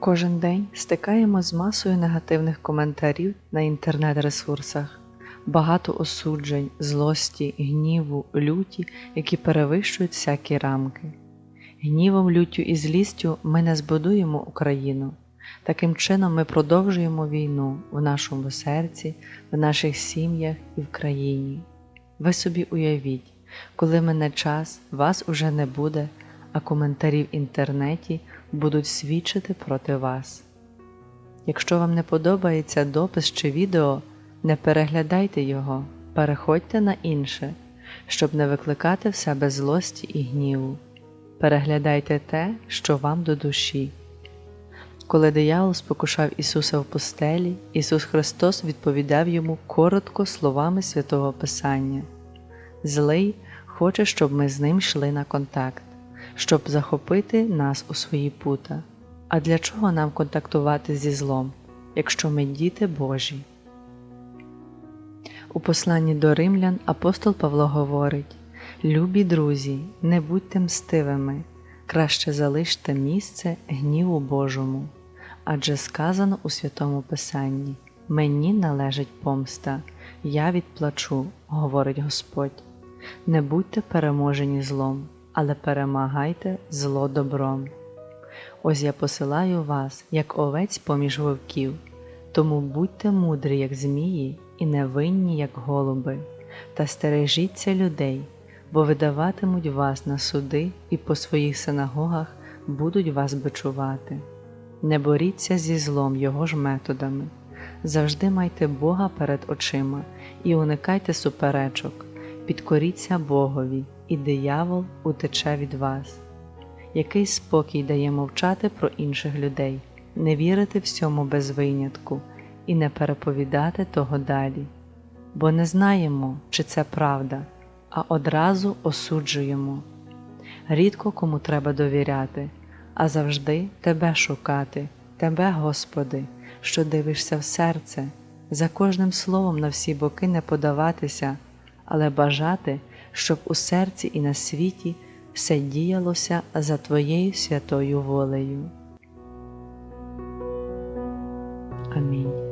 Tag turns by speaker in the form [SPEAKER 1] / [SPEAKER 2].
[SPEAKER 1] Кожен день стикаємо з масою негативних коментарів на інтернет-ресурсах, багато осуджень, злості, гніву, люті, які перевищують всякі рамки. Гнівом, люттю і злістю ми не збудуємо Україну. Таким чином ми продовжуємо війну в нашому серці, в наших сім'ях і в країні. Ви собі уявіть, коли мине час, вас уже не буде, а коментарі в інтернеті будуть свідчити проти вас. Якщо вам не подобається допис чи відео, не переглядайте його, переходьте на інше, щоб не викликати в себе злості і гніву. Переглядайте те, що вам до душі. Коли диявол спокушав Ісуса в пустелі, Ісус Христос відповідав йому коротко словами святого Писання. Злий хоче, щоб ми з ним йшли на контакт, щоб захопити нас у свої пута. А для чого нам контактувати зі злом, якщо ми діти Божі? У посланні до римлян апостол Павло говорить: Любі друзі, не будьте мстивими, краще залиште місце гніву Божому, адже сказано у Святому Писанні: Мені належить помста, я відплачу, говорить Господь. Не будьте переможені злом, але перемагайте зло добром. Ось я посилаю вас, як овець поміж вовків, тому будьте мудрі, як змії, і невинні, як голуби, та стережіться людей, бо видаватимуть вас на суди і по своїх синагогах будуть вас бичувати. Не боріться зі злом його ж методами, завжди майте Бога перед очима і уникайте суперечок, підкоріться Богові, і диявол утече від вас. Який спокій дає мовчати про інших людей, не вірити всьому без винятку і не переповідати того далі, бо не знаємо, чи це правда, а одразу осуджуємо. Рідко кому треба довіряти, а завжди Тебе шукати, Тебе, Господи, що дивишся в серце, за кожним словом на всі боки не подаватися, але бажати, щоб у серці і на світі все діялося за Твоєю святою волею. Амінь.